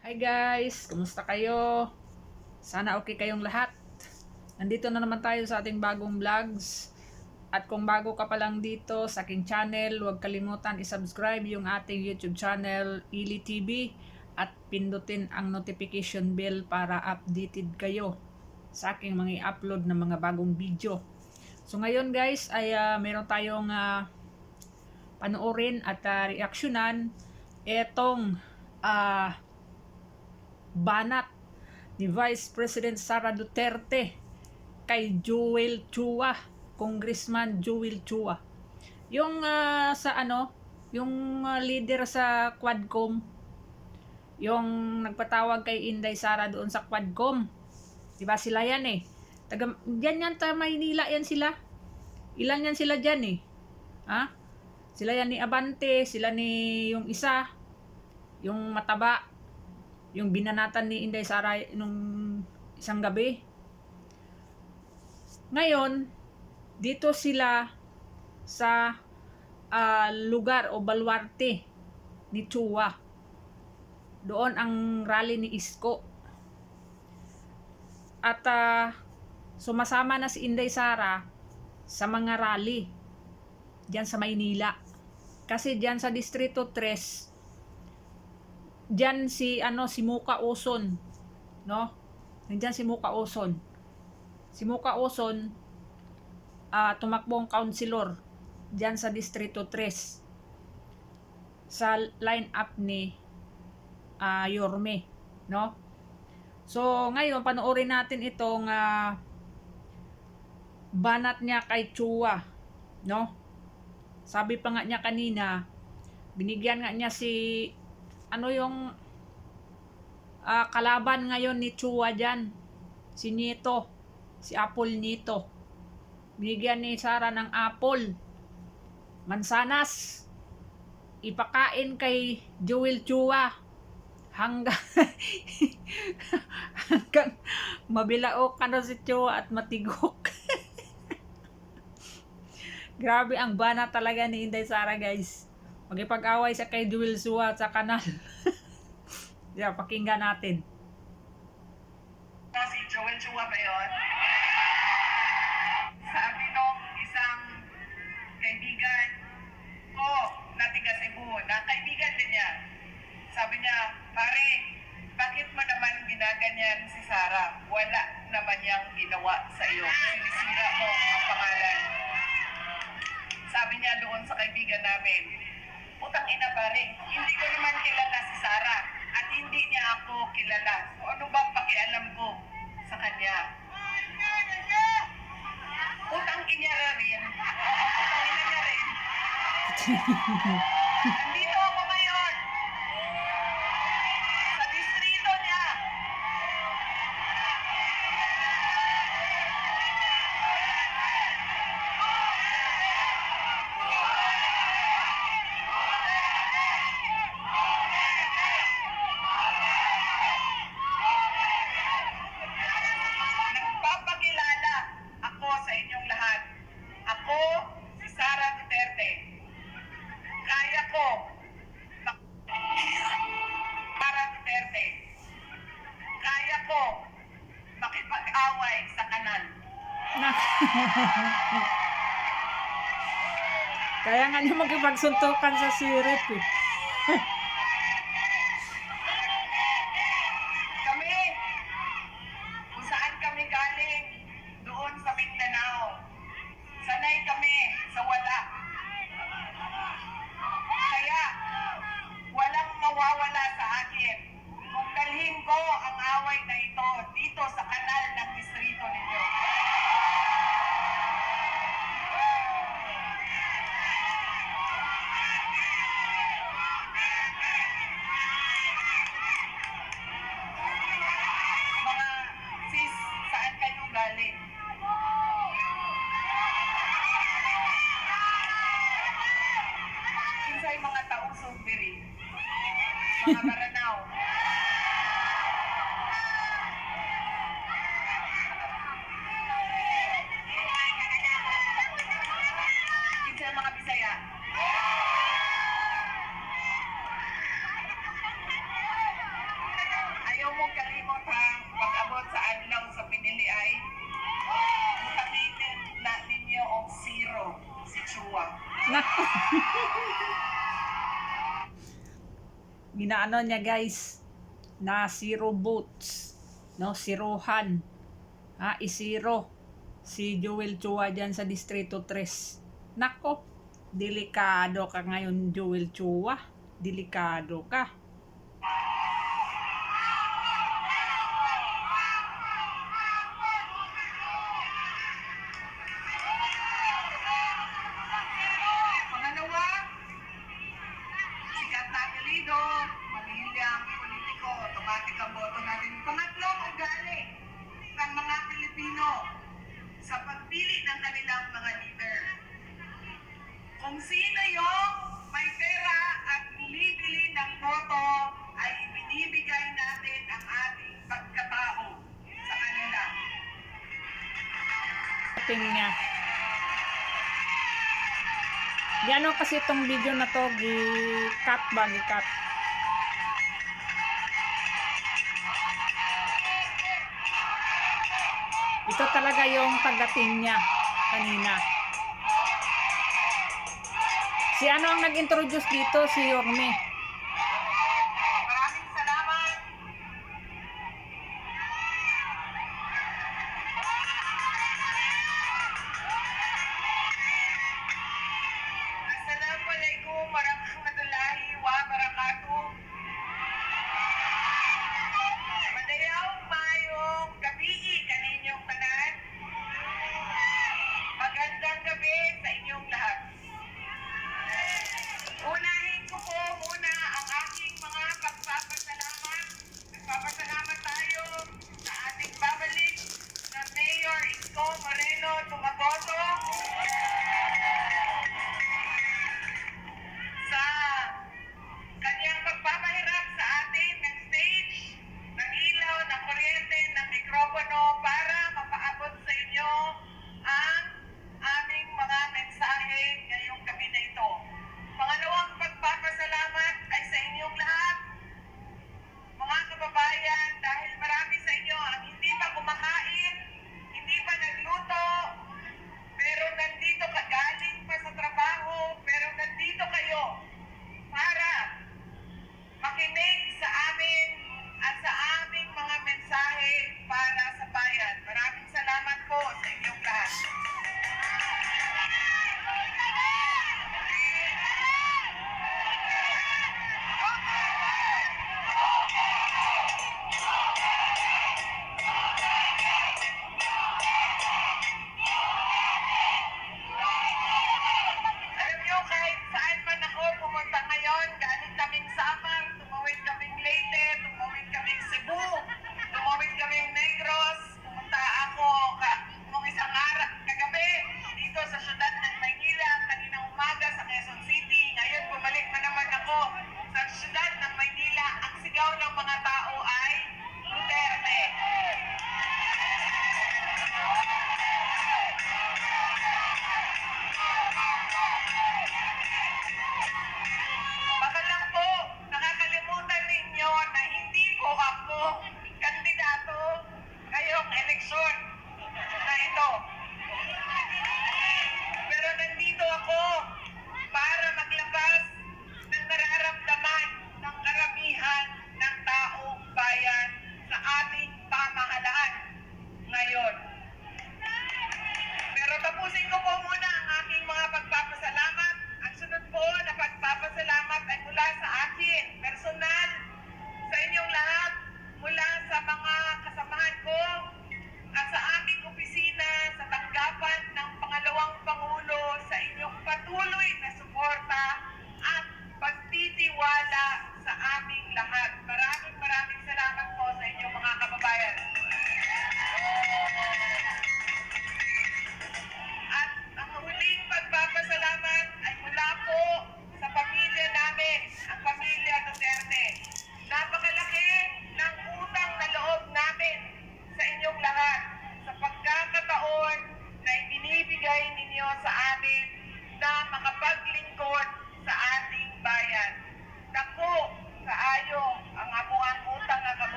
Hi guys! Kumusta kayo? Sana okay kayong lahat. Nandito na naman tayo sa ating bagong vlogs. At kung bago ka pa lang dito sa aking channel, huwag kalimutan i-subscribe yung ating YouTube channel, Ili TV. At pindutin ang notification bell para updated kayo sa aking mga i-upload na mga bagong video. So ngayon guys ay ah, meron tayong ah, panoorin at ah, reaksyonan etong ah, banat ni Vice President Sara Duterte kay Joel Chua, Congressman Joel Chua. Yung ah, sa ano, yung ah, leader sa Quadcom, yung nagpatawag kay Inday Sara doon sa Quadcom. 'Di ba sila yan eh. Taga diyan yan ta Maynila yan sila. Ilan yan sila diyan eh. Ha? Sila yan ni Abante, sila ni yung isa, yung mataba, yung binanatan ni Inday Sara nung isang gabi. Ngayon, dito sila sa ah, lugar o baluarte ni Chua. Doon ang rally ni Isko. At ah, sumasama na si Inday Sara sa mga rally diyan sa Maynila. Kasi diyan sa Distrito 3, diyan si ano si Muka Oson, no? Nandiyan si Muka Oson. Si Muka Oson ah tumakbong councilor diyan sa Distrito 3 sa line-up ni ah Yorme, no? So, ngayon panoorin natin itong ah, banat niya kay Chua, no? Sabi pa nga niya kanina, binigyan nga niya si ano yung ah, kalaban ngayon ni Chua dyan. Si Nito. Si Apple Nito. Binigyan ni Sara ng apple. Mansanas. Ipakain kay Joel Chua. Hanggang hanggang mabilao ka na si Chua at matigok. Grabe ang bana talaga ni Inday Sara guys. Magipag-away siya kay Joel Chua sa kanal. yeah, pakinggan natin. si Joel Chua ba yun? Sabi nung isang kaibigan ko na tiga Cebu, na kaibigan din niya. Sabi niya, pare, bakit mo naman ginaganyan si Sarah? Wala naman niyang ginawa sa iyo. Sinisira mo ang pangalan. Sabi niya doon sa kaibigan namin, Putang ina pare, hindi ko naman kilala si Sarah at hindi niya ako kilala. So ano ba pakialam ko sa kanya? Putang ina rin. Putang ina rin. Kaya nga niya magkipagsuntukan sa sirit eh. Kami, kung kami galing, doon sa Mindanao. Sanay kami sa wala. Kaya, walang mawawala sa akin. Kung dalhin ko ang away na ito dito sa kanal abot sa adlaw sa pinili ay gamitin na ninyo og zero si Chua. Nako. Ginaano niya guys na zero boots. No, sirohan. Ha, isiro. Si Joel Chua dyan sa Distrito 3. Nako, delikado ka ngayon Joel Chua. Delikado ka. Sa pagpili ng kanilang mga leader. Kung sino yung may pera at bumibili ng boto, ay ibinibigay natin ang ating pagkatao sa kanila. Tingin niya. Gano kasi itong video na to, gi-cut ba, gi-cut. Ito talaga yung pagdating niya kanina. Si ano ang nag-introduce dito? Si Yorme.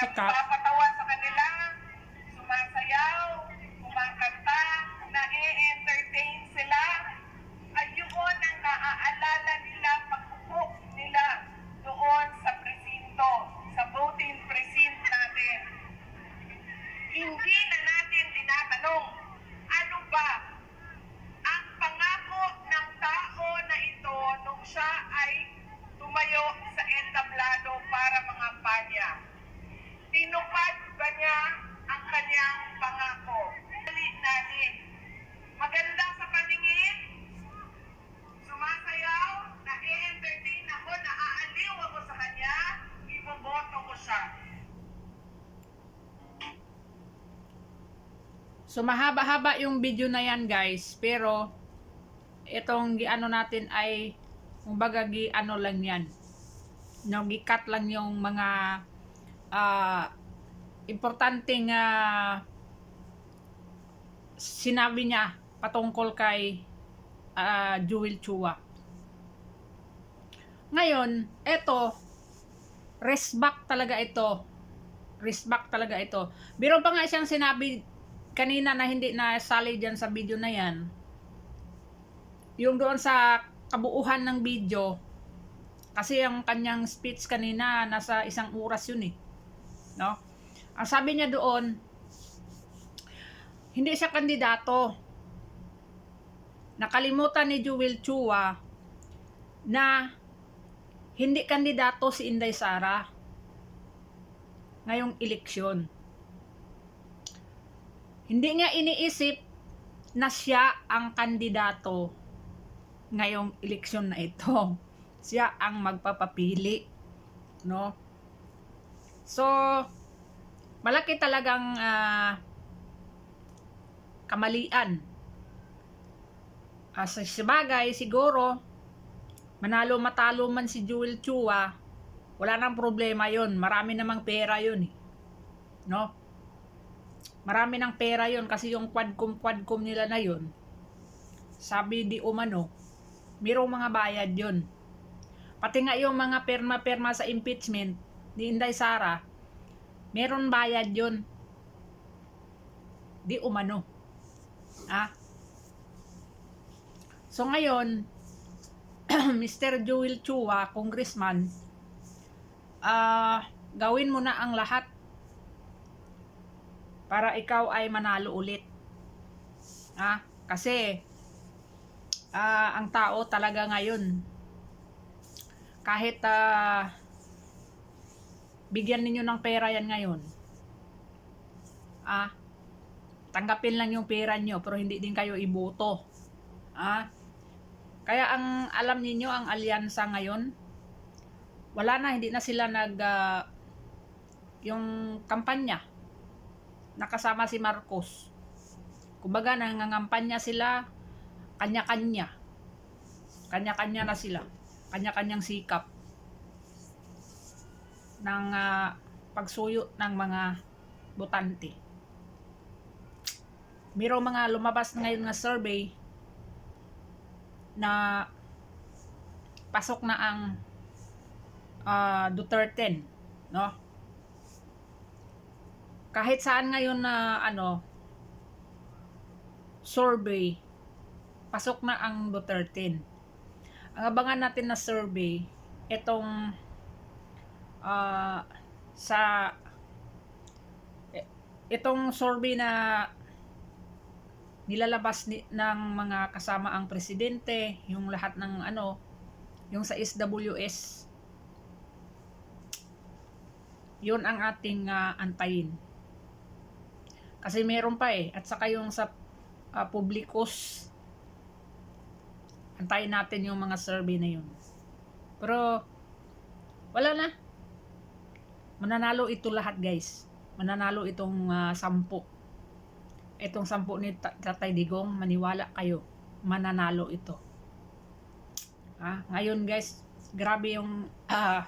สกัด So mahaba-haba yung video na yan guys, pero itong giano natin ay kumbaga gi ano lang yan. No, gi-cut lang yung mga ah importanteng ah, sinabi niya patungkol kay ah, Jewel Chua. Ngayon, eto rest back talaga ito. Rest back talaga ito. Biro pa nga siyang sinabi kanina na hindi na sali dyan sa video na yan, yung doon sa kabuuhan ng video, kasi yung kanyang speech kanina, nasa isang oras yun eh. No? Ang sabi niya doon, hindi siya kandidato. Nakalimutan ni Jewel Chua na hindi kandidato si Inday Sara ngayong eleksyon. Hindi niya iniisip na siya ang kandidato ngayong eleksyon na ito. Siya ang magpapapili. No? So, malaki talagang ah, kamalian. As sa bagay, siguro, manalo matalo man si Jewel Chua, wala nang problema yon Marami namang pera yon eh. No? Marami ng pera yon kasi yung quadcom quadcom nila na yon. Sabi di umano, mayroong mga bayad yon. Pati nga yung mga perma-perma sa impeachment ni Inday Sara, meron bayad yon. Di umano. Ah. So ngayon, Mr. Joel Chua, congressman, ah gawin mo na ang lahat para ikaw ay manalo ulit. Ah, kasi ah, ang tao talaga ngayon kahit ah, bigyan ninyo ng pera yan ngayon. Ah, tanggapin lang yung pera nyo pero hindi din kayo iboto. Ah, kaya ang alam ninyo ang alyansa ngayon, wala na, hindi na sila nag ah, yung kampanya nakasama si Marcos. Kumbaga, nangangampanya sila, kanya-kanya. Kanya-kanya na sila. Kanya-kanyang sikap ng ah, pagsuyo ng mga botante. Miro mga lumabas na ngayon nga survey na pasok na ang ah, Duterte, no? Kahit saan ngayon na ano survey pasok na ang Duterte. Ang abangan natin na survey itong ah, sa eh, itong survey na nilalabas ni, ng mga kasama ang presidente, yung lahat ng ano, yung sa SWS. Yun ang ating ah, antayin. Kasi meron pa eh. At saka yung sa uh, publikos, antayin natin yung mga survey na yun. Pero, wala na. Mananalo ito lahat guys. Mananalo itong uh, sampu. Itong sampu ni Ta- Tatay Digong, maniwala kayo. Mananalo ito. Ah, ngayon guys, grabe yung ah,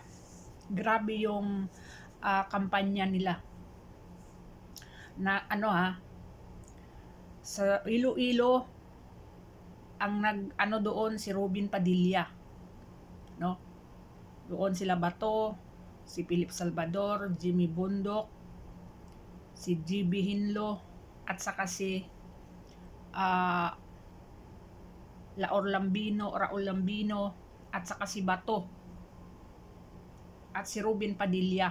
grabe yung ah, kampanya nila na ano ha sa Iloilo ang nag ano doon si Robin Padilla no doon sila Bato si Philip Salvador Jimmy Bundok si GB Hinlo, at saka si ah, Laor Lambino, Raul Lambino, at saka si Bato, at si Ruben Padilla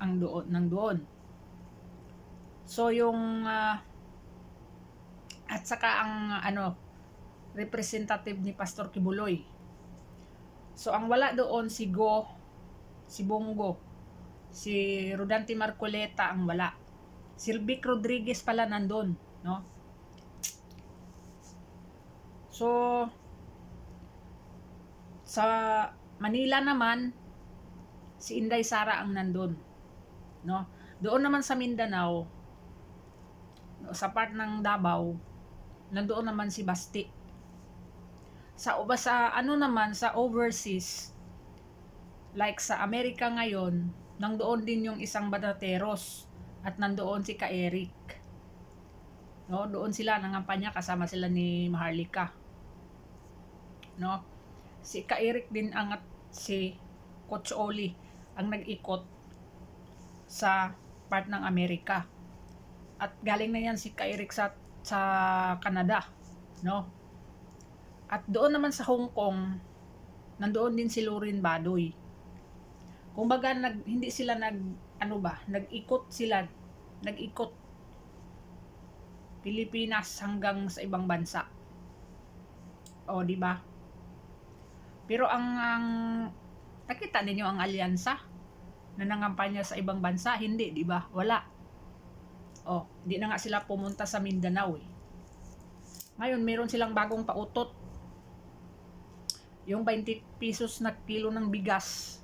ang doon, nang doon. So yung ah, at saka ang ano representative ni Pastor Kibuloy. So ang wala doon si Go, si Bongo, si Rodante Marcoleta ang wala. Si Vic Rodriguez pala nandun, no? So sa Manila naman si Inday Sara ang nandun, no? Doon naman sa Mindanao, sa part ng Davao, nandoon naman si Basti. Sa sa ano naman sa overseas like sa Amerika ngayon, nandoon din yung isang Badateros at nandoon si Ka Eric. No, doon sila nangampanya kasama sila ni Maharlika. No? Si Ka Eric din ang at si Coach Oli ang nag-ikot sa part ng Amerika. At galing na yan si Ka Eric sa sa Canada, no? At doon naman sa Hong Kong, nandoon din si Lorin Badoy. Kung baga, nag, hindi sila nag, ano ba, nag-ikot sila, nag-ikot Pilipinas hanggang sa ibang bansa. O, di ba? Pero ang, ang nakita ninyo ang alyansa na nangampanya sa ibang bansa, hindi, di ba? Wala. Oh, di na nga sila pumunta sa Mindanao eh. Ngayon, meron silang bagong pautot. Yung 20 pesos na kilo ng bigas.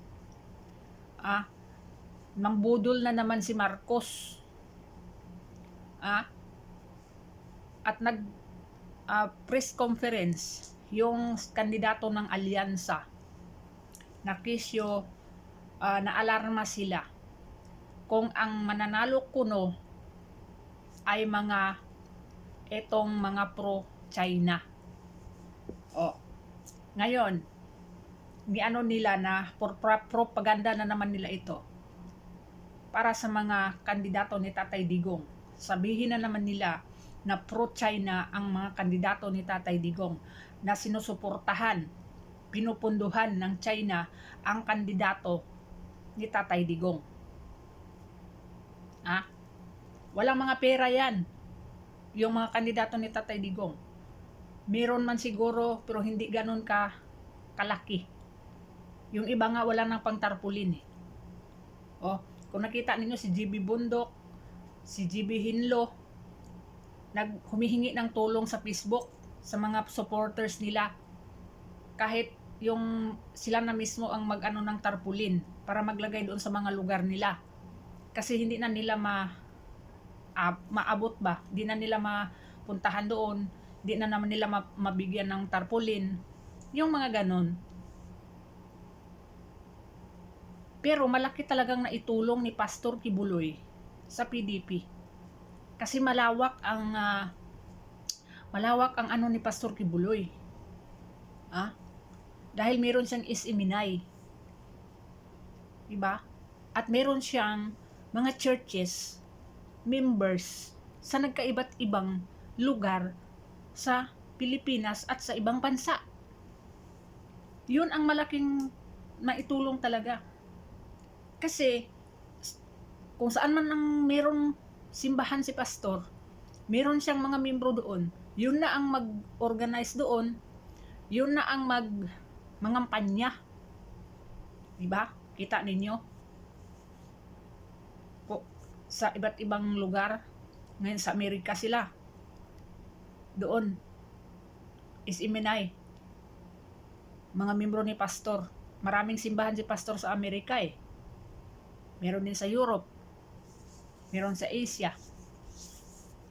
Ah, nambudol na naman si Marcos. Ah, at nag ah, press conference yung kandidato ng alyansa na kisyo ah, na alarma sila kung ang mananalo kuno ay mga etong mga pro-China. O, ngayon, ni ano nila na for pro- propaganda na naman nila ito para sa mga kandidato ni Tatay Digong. Sabihin na naman nila na pro-China ang mga kandidato ni Tatay Digong na sinusuportahan, pinupunduhan ng China ang kandidato ni Tatay Digong. Ah, Walang mga pera yan. Yung mga kandidato ni Tatay Digong. Meron man siguro, pero hindi ganun ka kalaki. Yung iba nga wala nang pangtarpulin eh. Oh, kung nakita ninyo si GB Bundok, si GB Hinlo, nag humihingi ng tulong sa Facebook sa mga supporters nila. Kahit yung sila na mismo ang mag-ano ng tarpulin para maglagay doon sa mga lugar nila. Kasi hindi na nila ma ah, maabot ba? Di na nila mapuntahan doon, di na naman nila ma- mabigyan ng tarpaulin. Yung mga ganon. Pero malaki talagang naitulong ni Pastor Kibuloy sa PDP. Kasi malawak ang ah, malawak ang ano ni Pastor Kibuloy. Ah? Dahil meron siyang isiminay. Diba? At meron siyang mga churches members sa nagkaiba't ibang lugar sa Pilipinas at sa ibang bansa. Yun ang malaking maitulong talaga. Kasi kung saan man ang merong simbahan si pastor, meron siyang mga membro doon. Yun na ang mag-organize doon. Yun na ang mag mangampanya. Diba? Kita ninyo? Sa iba't ibang lugar. Ngayon sa Amerika sila. Doon. Is Iminay. Mga membro ni pastor. Maraming simbahan si pastor sa Amerika eh. Meron din sa Europe. Meron sa Asia.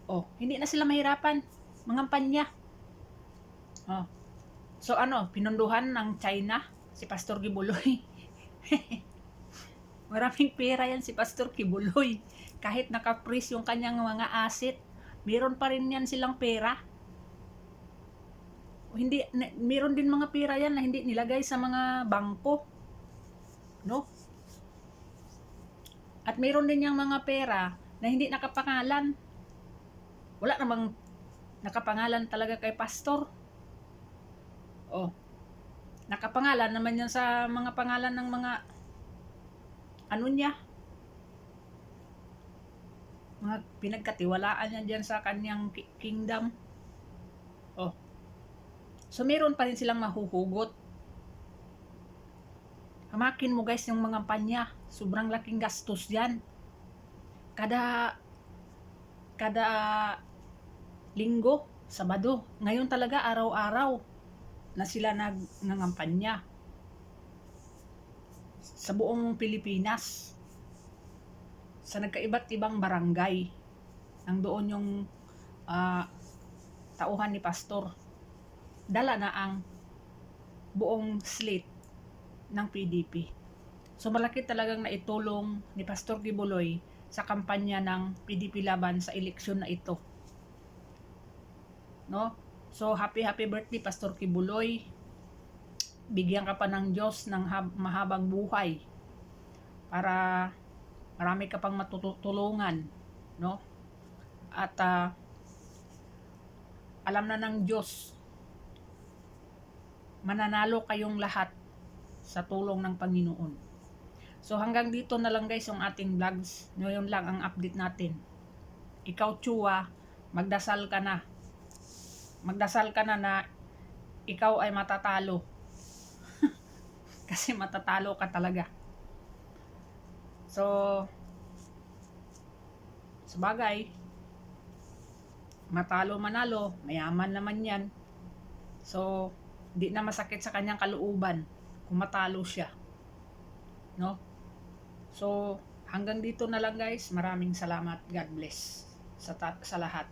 Oh, hindi na sila mahirapan. Mangampanya. Oh. So ano, pinunduhan ng China si Pastor Gibuloy. Maraming pera yan si Pastor Kibuloy. Kahit naka-freeze yung kanyang mga asset, meron pa rin yan silang pera. Hindi, meron din mga pera yan na hindi nilagay sa mga bangko. No? At meron din yung mga pera na hindi nakapangalan. Wala namang nakapangalan talaga kay pastor. Oh. Nakapangalan naman yan sa mga pangalan ng mga ano niya. Mga pinagkatiwalaan niya dyan sa kanyang ki- kingdom. Oh. So meron pa rin silang mahuhugot. Hamakin mo guys yung mga panya. Sobrang laking gastos yan. Kada kada linggo, Sabado. Ngayon talaga araw-araw na sila nag nangampanya sa buong Pilipinas. Sa nagkaiba't ibang barangay. Nang doon yung ah, tauhan ni pastor. Dala na ang buong slate ng PDP. So malaki talagang naitulong ni Pastor Gibuloy sa kampanya ng PDP laban sa eleksyon na ito. No? So happy happy birthday Pastor Kibuloy. Bigyan ka pa ng Diyos ng hab- mahabang buhay para marami ka pang matutulungan, no? At ah, alam na ng Diyos mananalo kayong lahat sa tulong ng Panginoon. So hanggang dito na lang guys yung ating vlogs. Ngayon lang ang update natin. Ikaw Chua, magdasal ka na. Magdasal ka na na ikaw ay matatalo. Kasi matatalo ka talaga. So, sabagay, matalo manalo, mayaman naman yan. So, di na masakit sa kanyang kalooban kung matalo siya. No? So, hanggang dito na lang guys. Maraming salamat. God bless sa, sa lahat.